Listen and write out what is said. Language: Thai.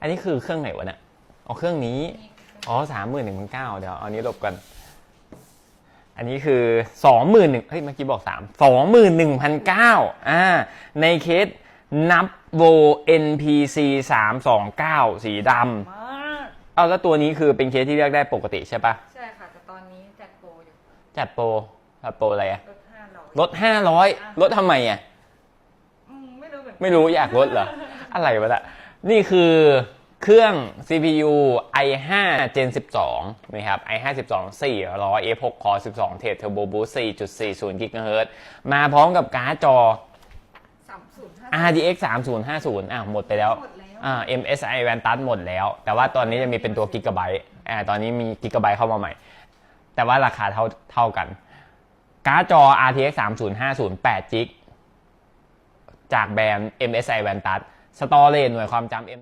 อันนี้คือเครื่องไหนวะเนี่ยอ๋อเครื่องนี้ อ๋อสามหมื่นหนึ่งพันเก้าเดี๋ยวเอาอันนี้ลบกัน อันนี้คือสองหมื่นหนึ่งเฮ้ยเมื่อกี้บอกสามสองหมื่นหนึ่งพันเก้าอ่า ในเคสนับโว NPC สามสองเก้าสีดมากำเอาแล้วตัวนี้คือเป็นเคสที่เลือกได้ปกติใช่ปะใช่ค่ะ แต่ตอนนี้จัดโปรอยู่ จัดโปรจัดโปรอะไรอะลดห้าร้อยลดห้าร้อยลดทำไมอะอืมไม่รู้เหมือนกันไม่รู้ อยากลดเหรอ อะไรวะละ นี่คือเครื่อง CPU i5 Gen 12 นะครับ i5 12 400 F6 Core 12 t h Turbo Boost 4.40 GHz มาพร้อมกับการ์ดจอสามศูนย์ห้า RTX 3050 อะหมดไปแล้วหมดแล้วอ่า MSI Vantage หมดแล้ว แต่ว่าตอนนี้จะมีเป็นตัวกิกะไบต์อ่าตอนนี้มีกิกะไบต์เข้ามาใหม่ แต่ว่าราคาเท่าเท่ากัน การ์ดจอ RTX 3050 8 g จากแบรนด์ MSI Vantage สตอเรจหน่วยความจำ M